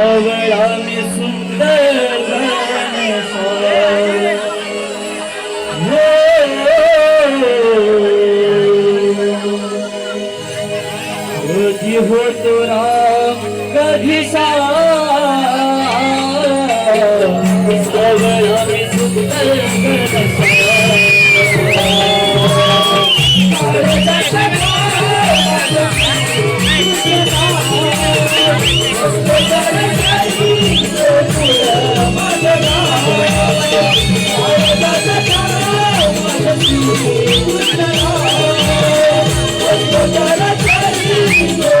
सावळा मी सुंदर Rainbow.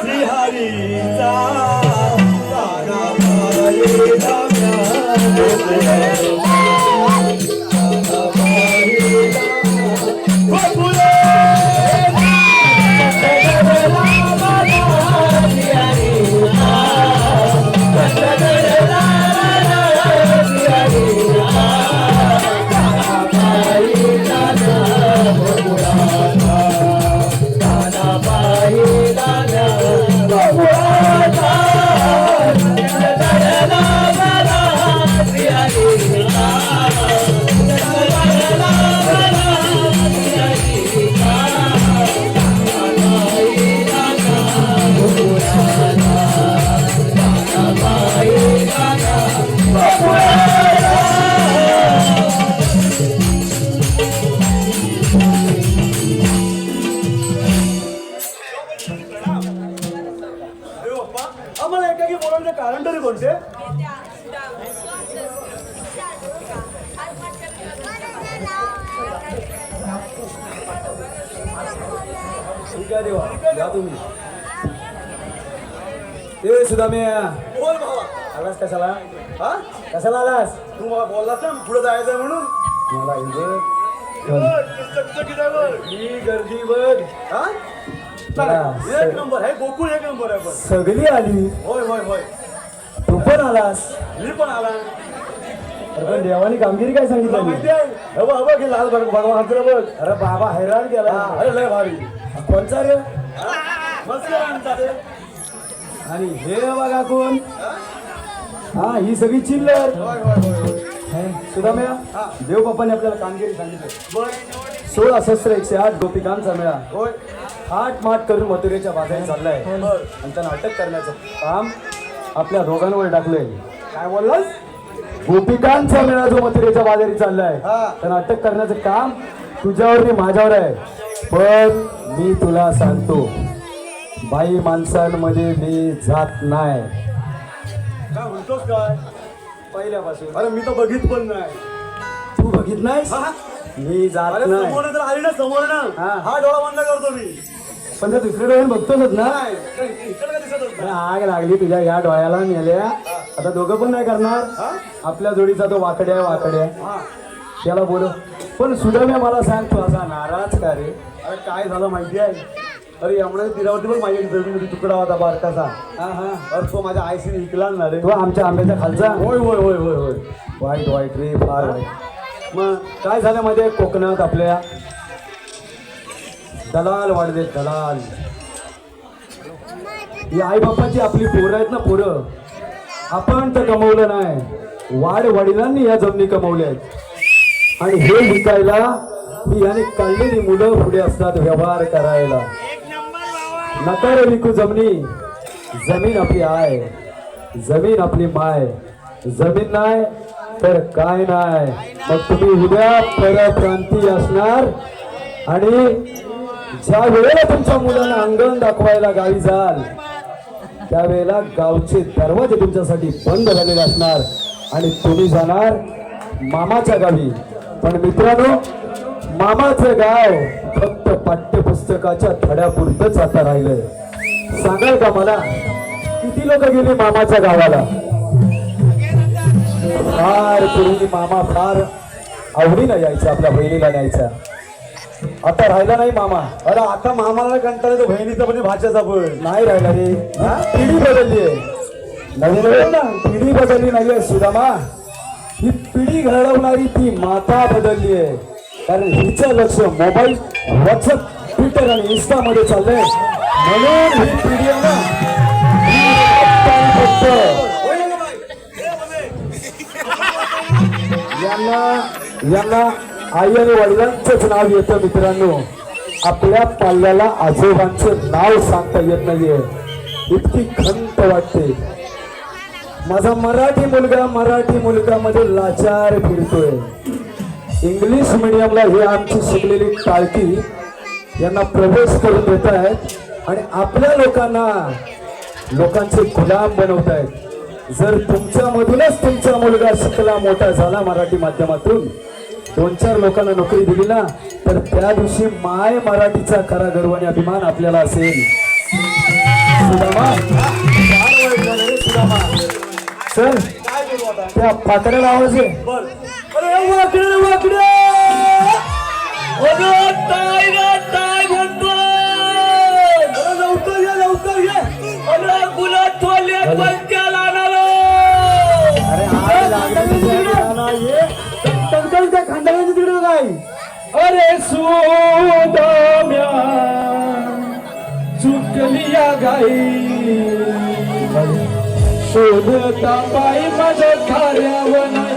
श्रीहरीचा ए सुदामे बोल भावा. आलास कशाला? हा? कशाला आलास? तू मला बोललास ना पुढे जायचंय म्हणून. मला. ही गर्दी बघ. हा? चला, एक नंबर आहे गोकुळ एक नंबर आहे पण. सगळी आली. होय होय होय. तू पण आलास. मी पण आला. अरे पण देवानी कामगिरी काय तुला सांगितली माहिती आहे? हे बघ, हे बघ हे लाल भग- भगवानचं बघ. अरे बाबा हैराण केला हा, अरे लय भारी. कोणचा रे? मस्त आहे आमचा ते. आणि हे बघा कोण? हा ही सगळी चिल्लर. होय होय होय होय सुदाम्या हा. देव बाप्पाने आपल्याला कामगिरी सांगितली. सोळा शस्त्र एकशे आठ गोपिकांचा मेळा. होय. आठ माठ करून मथुरेच्या बाजारी चाललाय. आणि त्यांना अटक करण्याचं काम आपल्या दोघांवर टाकलंय. काय बोललास? गोपिकांचा मेळा जो मथुरेच्या बाजारी चाललाय. त्यांना अटक करण्याचं काम तुझ्यावर माझ्यावर आहे. पण मी तुला सांगतो बाई माणसांमध्ये मी जात नाही. काय म्हणतोस काय? पहिल्यापासून. अरे मी तर बघित पण नाही. तू बघित नाहीस? हा? मी जात अरे नाही. समोर तर आली ना समोर ना. हा. हा डोळा बंद करतो मी पण त्या दुसऱ्या डोळ्यात बघतोच ना. नाही इकडे का दिसतच अरे नाही आग लागली तुझ्या या डोळ्याला मेल्या. आता दोघं पण नाही करणार? आपल्या जोडीचा तो वाकड्या वाकड्या हा. त्याला बोल पण सुदैव्य मला सांग तू असा नाराज का रे? अरे काय झालं माहिती आहे? अरे यामुळे तिच्यावरती पण माझ्या जमीन तुकडा होता बारकाचा. हा हा. अरे तो माझ्या आईशीने विकला ना रे. तो आमच्या आंब्याच्या खालचा? होय होय होय होय होय. वाईट वाईट रे फार वाईट मग काय झालं मध्ये कोकणात आपल्या? दलाल वाढले दलाल. ही आई बापाची आपली पोरं आहेत ना पोरं? आपण तर कमवलं नाही. वाढ वडिलांनी या जमिनी कमवल्या आहेत. आणि हे विकायला ही याने काढलेली मुलं पुढे असतात व्यवहार करायला. नका रे विकू जमिनी. जमीन आपली आय जमीन आपली माय. जमीन नाही तर काय नाही? मग तुम्ही उद्या परप्रांती असणार आणि ज्या वेळेला तुमच्या मुलांना अंगण दाखवायला गावी जाल त्यावेळेला गावचे दरवाजे तुमच्यासाठी बंद झालेले असणार आणि तुम्ही जाणार मामाच्या गावी. पण मित्रांनो मामाचं गाव फक्त पाठ्यपुस्तकाच्या धड्यापुरतच आता राहिलंय. सांगाल का मला? किती लोक गेले मामाच्या गावाला? फार पूर्वी मामा फार आवडीनं यायचा आपल्या बहिणीला न्यायचा. आता राहिला नाही मामा. अरे आता मामाला कंटाळा येतो बहिणीचा म्हणजे भाच्याचा पण नाही राहिला रे? पिढी बदलली आहे ना? पिढी बदलली नाहीये सुदामा. ही पिढी घडवणारी ती माता बदलली आहे. कारण हिचं लक्ष मोबाईल व्हॉट्सअप ट्विटर आणि इन्स्टा मध्ये चाललंय. म्हणून ही पिढी आहे ना यांना यांना आई आणि वडिलांचंच नाव येतं मित्रांनो. आपल्या पाल्याला आजोबांचं नाव सांगता येत नाहीये. इतकी खंत वाटते. माझा मराठी मुलगा मराठी मुलगामध्ये लाचार फिरतोय. इंग्लिश मिडियमला ही आमची शिकलेली टाळकी यांना प्रवेश करून देत आहेत आणि आपल्या लोकांना लोकांचे गुलाम बनवत आहेत. जर तुमच्यामधूनच तुमचा मुलगा शिकला मोठा झाला मराठी माध्यमातून दोन चार लोकांना नोकरी दिली ना तर त्या दिवशी माय मराठीचा खरा गर्व आणि अभिमान आपल्याला असेल. सुदामा सर काय त्या पाकड्याला आवाज आहे वाकडे वाकडे ताई ग ताई म्हणतो अरे लवकर ये लवकर ये थोले अरे आग लागली तुझ्या ना ये. टंकल त्या खांडाळ्याच्या तिकडे काय अरे सुदाम्या चुकलिया गाई. शोधता पायी माझ्या कार्यावर नाही.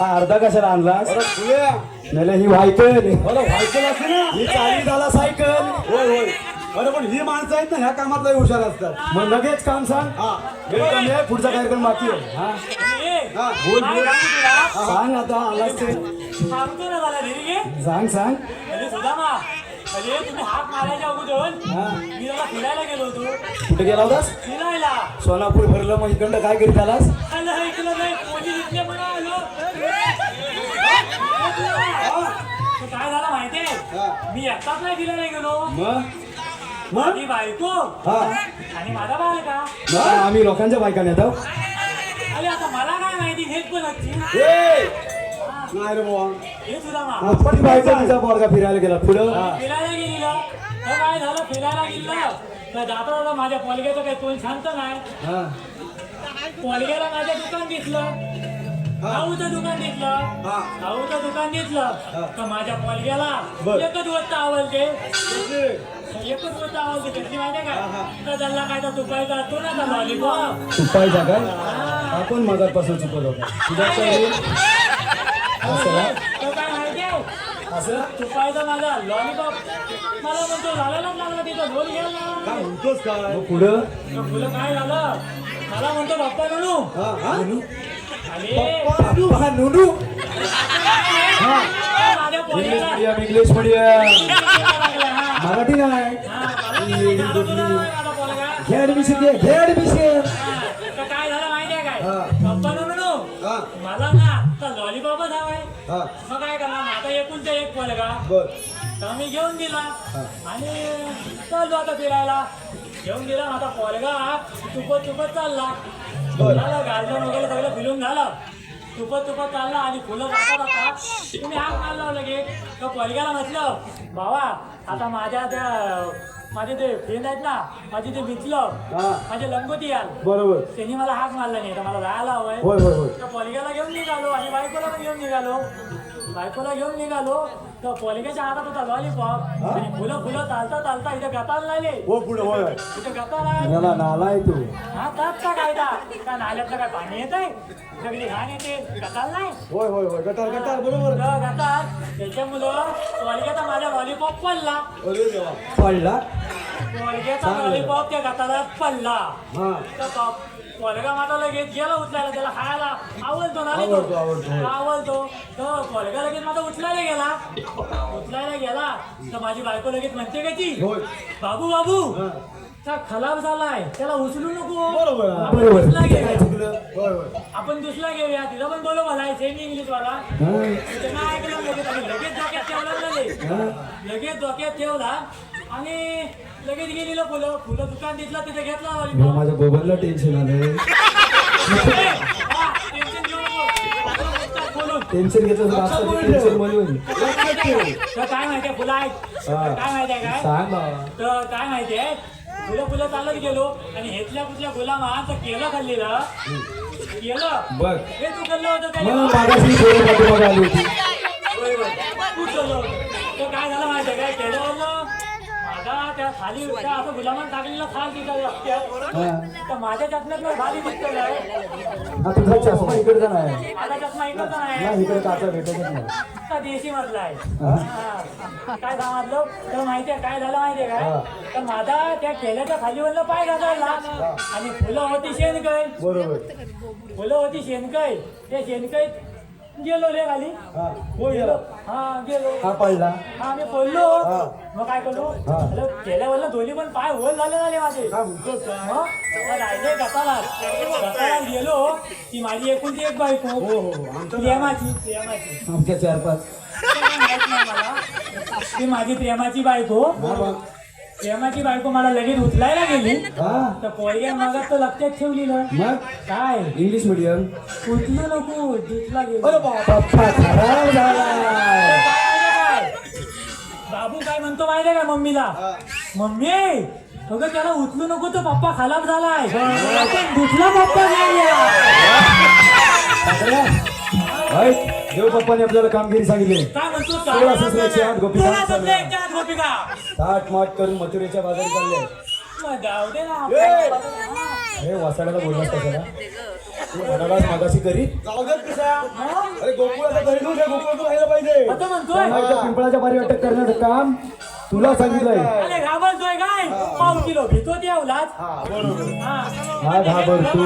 हा अर्धा कशाला आणलास नाही ही व्हायकल. व्हायचं असते ना. ही चाली झाला सायकल. होय होय. अरे पण ही माणसं आहेत ना ह्या कामात लय हुशार असतात. मग लगेच काम सांग. हा. वेलकम आहे पुढचा कार्यक्रम बाकी आहे. हा? हा. बोल बोल. सांग आता आलास ते सांग सांग. अरे सुदामा. अरे तुम्ही हात मारायच्या अगोदर मी जरा फिरायला गेलो होतो. कुठे गेला होतास? फिरायला. सोलापूर भरलं मग इकडं काय करीत आलास? नाही आलो. काय झालं माहितीये मी एकटाच नाही फिरायला गेलो. मग? माझी बायको. हा. आणि माझा मग? आम्ही लोकांच्या बायका नेतो अरे आता मला काय माहिती? हेच पण अच्छी ए! नाही रे बुवा. हे सुद्धा मा आपण बायका तिचा पोरगा फिरायला गेला. पुढं? फिरायला गेलेलं. तर काय झालं? फिरायला गेलं तर जाता जाता माझ्या पोलग्याचं काही तोंड शांत नाही. हा. पोलग्याला माझ्या दुकान दिसलं. खाऊचं दुकान दिसलं हा. दुकान दिसलं तर माझ्या पोलग्याला बर. एकच गोष्ट आवडते. एकच गोष्ट आवडते त्याची माहिती आहे का? तर त्याला काय तर तुपायचा असतो ना तर लॉलीपॉप चुपायचा काय? आपण मगापासून चुकत होता? तुझ्या काय असं ना? तर काय माहितीये असं माझा लॉलीपॉप मला म्हणतो लागायलाच लागला तिथं ढोल काय घ्यायला म्हणतोस काय? मग पुढं? तर फुलं काय झालं? मला म्हणतो बाप्पा म्हणू हा हा? अरे पप्पा नुनू इंग्लिश मीडियम इंग्लिश मीडियम हा. मराठी नाही. हा, माझा. घे ऍडमिशन घे घे ऍडमिशन हा, काय झालं माहितीये काय? हा. पप्पा हा. मला ना तर लॉलीपॉपच हवाय. हा. मग काय करणार? आता एकुलता एक बर. तर मी घेऊन दिला आणि चाललो आता फिरायला. घेऊन दिला माझा पोरगा तुपत तुपत चालला. झालं गार्डन वगैरे सगळं फिरून झालं. तुपत तुपत चालला आणि फुलं जाता जाता तुम्ही हाक मारला लगे तर पोरग्याला म्हटलं भावा आता माझ्या त्या माझे ते फ्रेंड आहेत ना माझे ते मित्र हा. माझे लंगोटी याल बरोबर. त्यांनी मला हाक मारला नाही तर मला जायला हवंय. होय होय होय. तर पोलिग्याला घेऊन निघालो आणि बायकोला पण घेऊन निघालो. बायकोला घेऊन निघालो. तर पोलिग्याच्या हातात होता लॉलीपॉप आणि फुलं फुलं चालता चालता इथे गताला लागले. हो पुढे होय. इथे गताला तू. हा कायदा. का नाल्यातलं काय पाणी येत आहे सगळी घाण येते. गताल नाही? होय होय होय. गटार गटार बरोबर. तर गताल त्याच्यामुळं पोलिग्याचा माझा लॉलीपॉप पडला. अरे देवा. पडला? पोलिग्याचा लॉलीपॉप त्या गताला पडला. हा. तर तो पोरगा माझा लगेच गेला उचलायला त्याला खायला. आवडतो ना तो. आवडतो, आवडतो. आवडतो. तर पोरगा लगेच माझा उचलायला गेला. उचलायला गेला. तर माझी बायको लगेच म्हणते का ती? बाबू बाबू हा. त्या खलाब झालाय. त्याला उचलू नको. बरोबर. आपण काय घेऊया. आपण दुसरा घेऊया. तिला पण बोलव मला. सेमी इंग्लिश वाला. हा. नाही ऐकलं लगेच. लगेच डोक्यात ठेवला लगेच. लगेच डोक्यात ठेवला. आणि लगेच गेलेलं फुलं फुलं दुकान दिसलं तिथे घेतला लॉलीपॉप माझ्या बोबरला टेन्शन आलंय. टेन्शन घेतलं तर टेन्शन काय माहितीये फुलं आहेत. तर काय माहितीये काय? सांग बाबा. तर काय माहितीये फुलं फुलं चालत गेलो आणि हेतल्या कुठल्या गुलामा तर केलं खाल्लेलं? केलं? बघ. हे तू खाल्लं होतं काय मग मागाशी थोडी पाठीमागे आली होती. होय, होय. तू खाल्लं होतं. तर काय झालं माहितीये काय? केलं त्या खाली त्या असं गुलामान टाकलेलं खाल रस्त्यात हा तर माझ्या चष्म्यातलं खाली दिसतं हा तुझा चष्मा इकडचा नाही. माझा चष्मा इकडचा नाही. नाही इकडे काचा भेटतच नाही. का देशी मधला आहे हा. काय सांगितलं? तर माहितीये काय झालं माहितीये काय. तर माझा त्या केल्याच्या खालीवरला पाय घासायला आणि फुलं होती शेणकय बरोबर. फुलं होती शेणकय त्या शेणकय गेलो रे खाली हा. गेला? हा गेलो. हा पडला हा मी पडलो. मग काय करू? हा. केल्यावरला दोन्ही पण पाय होल झाले झाले माझे. राहिले गताला गताला गेलो. ती माझी एकुलती एक बायको. हो हो हो. प्रेमाची प्रेमाची. आमच्या चार पाच. ती माझी प्रेमाची बायको. प्रेमाची बायको मला लगेच उचलायला गेली हा तर पोरग्या मागात तर लक्षात ठेवलेलं मग काय इंग्लिश मीडियम उचलू नको दुसला गेलो पप्पा खराब? बाबू काय म्हणतो माहितीये का मम्मीला मम्मी अगं त्याला उचलू नको तो पप्पा खराब झालाय आपण दुसरा पप्पा ऐक देवबाप्पाने आपल्याला कामगिरी सांगितली. काय म्हणतो सोळा आठ गोपिका. सोळा ससऱ्याची आठ गोपिका. ताट माट करून मथुरेच्या बाजारी चालले. मग जाऊ दे ना. ए! अरे वासाड्याला बोललास कशाला तू म्हणालास मागाशी घरी? जाऊ देत कशा अरे गोकुळाचा घरी जाऊ दे गोकुळाचं राहायला पाहिजे. आता म्हणतोय. पिंपळाच्या बारी अटक करण्याचं काम तुला सांगितलंय. अरे घाबरतोय काय? पाव किलो घेतो ते अवलाच हा बरोबर. हा. हा घाबरतो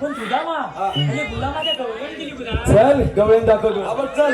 पण तुझा मा म्हणजे गुलामाच्या गवळण दिली तुला चल गवळण दाखवतो आपण चल.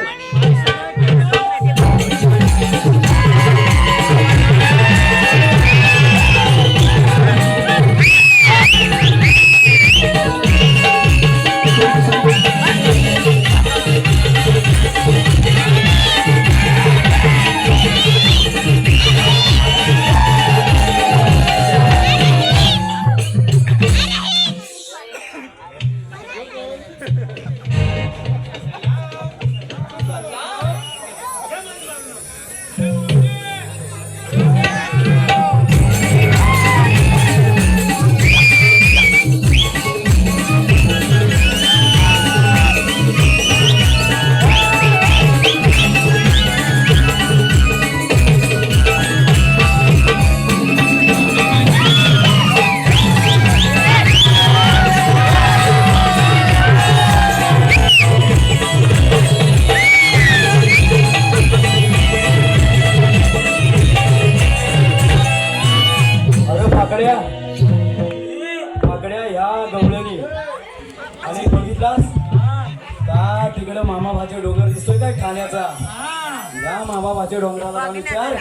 जाऊन विचार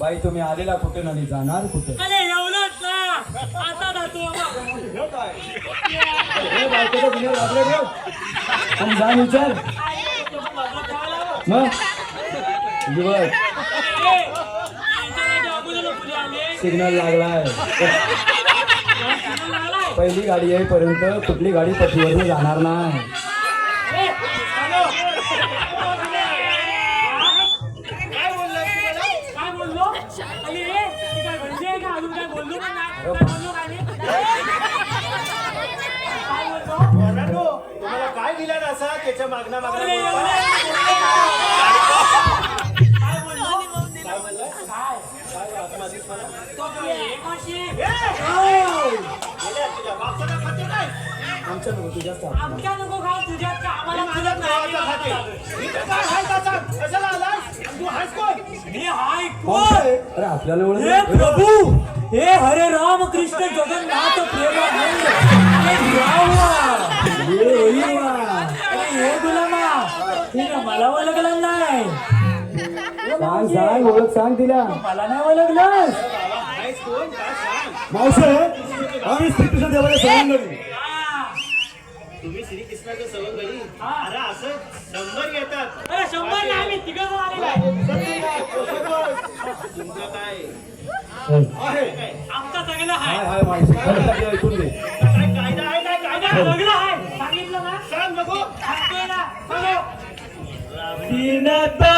बाई तुम्ही आलेला कुठे आणि जाणार कुठे? अरे एवढंच ना आता जातो हे बायकोचा दुनिया लागले ठेव पण जाऊन विचार. मग? दिवस. सिग्नल लागलाय. पहिली गाडी येईपर्यंत कुठली गाडी पटरीवर जाणार नाही. असा त्याच्या मागणा अरे मागणा एवढं काय बोललो? काय? तो काय एक वर्षी? आमच्या नको तुझ्या आमच्या नको खाऊ तुझ्यात का आम्हाला तुझ्यात नाही कशाला आलास तू हायस कोण मी हाय कोण अरे आपल्याला हे प्रभू हे हरे राम कृष्ण जगन्नाथ प्रेमानंद हे होईवा. हे गुलामा तिनं मला ओळखलं नाही सांग सांग ओळख सांग तिला मला नाही ओळखलं मावशे आम्ही श्रीकृष्ण देवाला सवंगडी तुम्ही श्रीकृष्णाचं सवंगडी हा. अरे असं शंभर येतात अरे शंभर नाही आम्ही तिघं जण आलेलो आहे. तुमचं काय आहे आमचं सगळं हाय आहे हाय ऐकून घे काय कायदा आहे काय कायदा सगळं सगळं आहे Nada.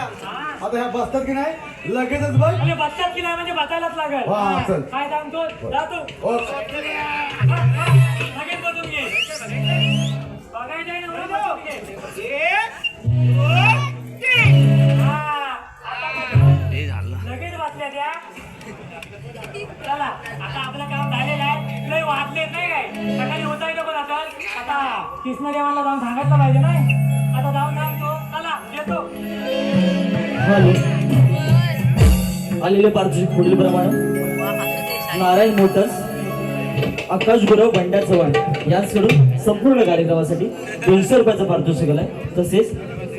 आता ह्या बसतात की नाही? लगेचच बघ. म्हणजे बसतात की नाही म्हणजे बसायलाच लागेल. हा, चल. काय सांगतो जा तू हो. लगेच बसून घे. बघायचं आहे ना म्हणून बसून घे. हा, आता बघा. लगेच बसल्या त्या. चला आता आपलं काम झालेलं आहे. लय वाटले नाही काय. सकाळी होता येतो पण आता आता कृष्णदेवाला जाऊन सांगितलं पाहिजे नाही हॅलो आलेले पारितोषिक पुढील प्रमाणे. नारायण मोटर्स आकाश गुरव भंडार चव्हाण. यांकडून संपूर्ण कार्यक्रमासाठी दोनशे रुपयाचं पारितोषिक आहे तसेच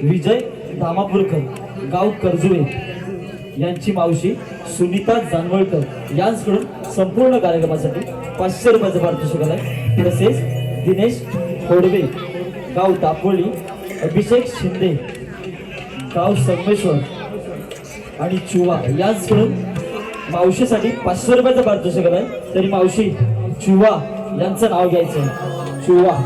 विजय धामापूरकर गाव कर्जुवे यांची मावशी सुनीता जानवळकर यांकडून संपूर्ण कार्यक्रमासाठी पाचशे रुपयाचं पारितोषिक आहे तसेच दिनेश खोडवे गाव दापोली अभिषेक शिंदे गाव संगमेश्वर आणि चुवा. याचकडून मावशीसाठी पाचशे रुपयाचं पारितोषिक आहे तरी मावशी चुवा यांचं नाव घ्यायचं चुवा.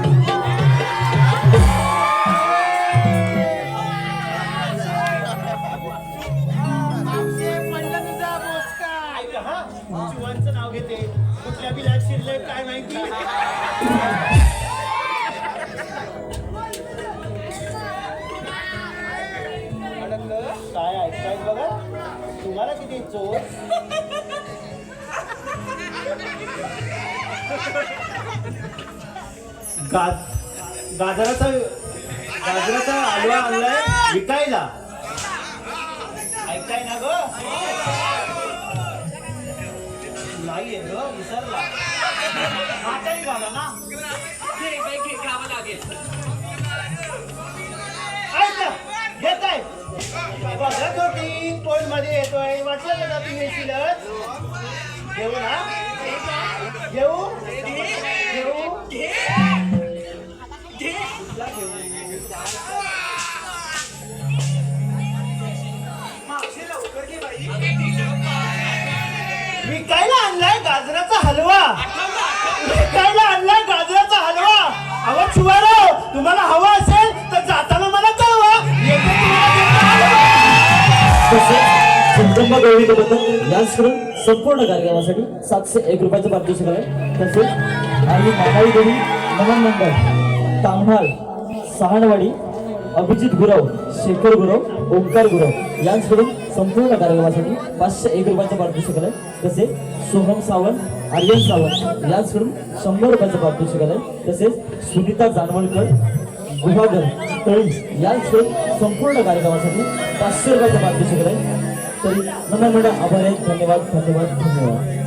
गाज गाजराचा गाजराचा हलवा आणलाय विकायला. ऐकताय ना ग? नाहीये ग विसरला. हाताही झाला ना. ऐका घेत आहे मध्ये येतोय. वाटलं का तुम्ही येशीलच घेऊ ना? घेऊ? घेऊ विकायला आणलाय गाजराचा हलवा. विकायला आणलाय गाजराचा हलवा. अहो शिवाराव तुम्हाला हवा असेल तर जाताना मला कळवा. येते तुम्हाला देतो हलवा. तसेच जगदंबा गौरी बद्दल यांकडून संपूर्ण कार्यक्रमासाठी सातशे एक रुपयाचं पारितोषिक आहे. तसेच आणि मानाई देवी नमन मंडळ तांबहाळ सहाणवाडी अभिजित गुरव शेखर गुरव ओंकार गुरव यांच्याकडून संपूर्ण कार्यक्रमासाठी पाचशे एक रुपयाचं पारितोषिक आहे. तसेच सोहम सावंत आर्यन सावंत यांच्याकडून शंभर रुपयाचं पारितोषिक आहे. तसेच सुनीता जानवणकर गुहागर तळी यांच्याकडून संपूर्ण कार्यक्रमासाठी पाचशे रुपयाचं पारितोषिक आहे. तरी नमन मंडळ आभार आहे धन्यवाद धन्यवाद धन्यवाद